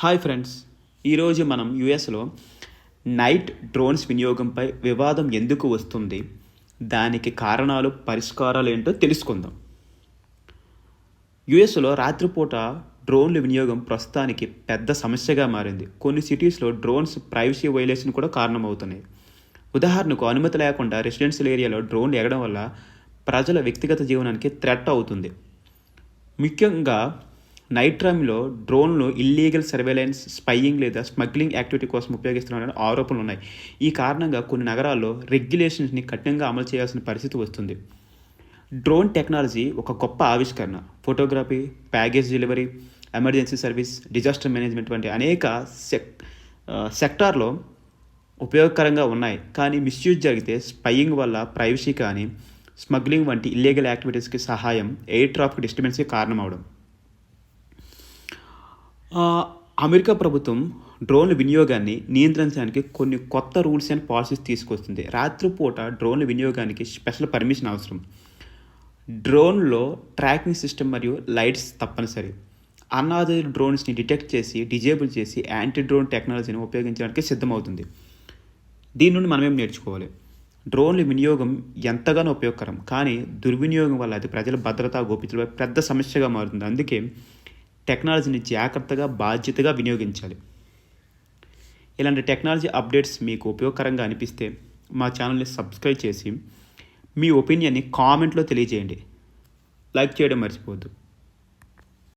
Hi friends ఈరోజు మనం యుఎస్లో నైట్ డ్రోన్స్ వినియోగంపై వివాదం ఎందుకు వస్తుంది? దానికి కారణాలు పరిష్కారాలు ఏంటో తెలుసుకుందాం. యుఎస్లో రాత్రిపూట డ్రోన్ల వినియోగం ప్రస్తుతానికి పెద్ద సమస్యగా మారింది. కొన్ని సిటీస్లో డ్రోన్స్ ప్రైవసీ వైలేషన్ కూడా కారణమవుతున్నాయి. ఉదాహరణకు అనుమతి లేకుండా రెసిడెన్షియల్ ఏరియాలో డ్రోన్లు ఎగడం వల్ల ప్రజల వ్యక్తిగత జీవనానికి థ్రెట్ అవుతుంది. ముఖ్యంగా నైట్ టైంలో డ్రోన్లు ఇల్లీగల్ సర్వేలెన్స్ స్పైయింగ్ లేదా స్మగ్లింగ్ యాక్టివిటీ కోసం ఉపయోగిస్తున్నారని ఆరోపణలు ఉన్నాయి. ఈ కారణంగా కొన్ని నగరాల్లో రెగ్యులేషన్స్ని కఠినంగా అమలు చేయాల్సిన పరిస్థితి వస్తుంది. డ్రోన్ టెక్నాలజీ ఒక గొప్ప ఆవిష్కరణ. Photography package delivery emergency service disaster management వంటి అనేక సెక్ సెక్టార్లో ఉపయోగకరంగా ఉన్నాయి. కానీ మిస్యూజ్ జరిగితే స్పైయింగ్ వల్ల ప్రైవసీ కానీ స్మగ్లింగ్ వంటి ఇల్లీగల్ యాక్టివిటీస్కి సహాయం ఎయిర్ ట్రాఫిక్ డిస్టర్బెన్స్కి కారణమవడం. ఆ, అమెరికా ప్రభుత్వం డ్రోన్ల వినియోగాన్ని నియంత్రించడానికి కొన్ని కొత్త రూల్స్ అండ్ పాలసీస్ తీసుకొస్తుంది. రాత్రిపూట డ్రోన్ల వినియోగానికి స్పెషల్ పర్మిషన్ అవసరం. డ్రోన్లో ట్రాకింగ్ సిస్టమ్ మరియు లైట్స్ తప్పనిసరి. అన్నాథరైజ్డ్ డ్రోన్స్ని డిటెక్ట్ చేసి డిజేబుల్ చేసి యాంటీ డ్రోన్ టెక్నాలజీని ఉపయోగించడానికి సిద్ధమవుతుంది. దీని నుండి మనమేం నేర్చుకోవాలి? డ్రోన్ల వినియోగం ఎంతగానో ఉపయోగకరం కానీ దుర్వినియోగం వల్ల అది ప్రజల భద్రతా గోప్యతలపై పెద్ద సమస్యగా మారుతుంది. అందుకే టెక్నాలజీని జాగ్రత్తగా బాధ్యతగా వినియోగించాలి. ఇలాంటి టెక్నాలజీ అప్డేట్స్ మీకు ఉపయోగకరంగా అనిపిస్తే మా ఛానల్ని సబ్స్క్రైబ్ చేసి మీ ఒపీనియన్ని కామెంట్లో తెలియజేయండి. లైక్ చేయడం మర్చిపోవద్దు.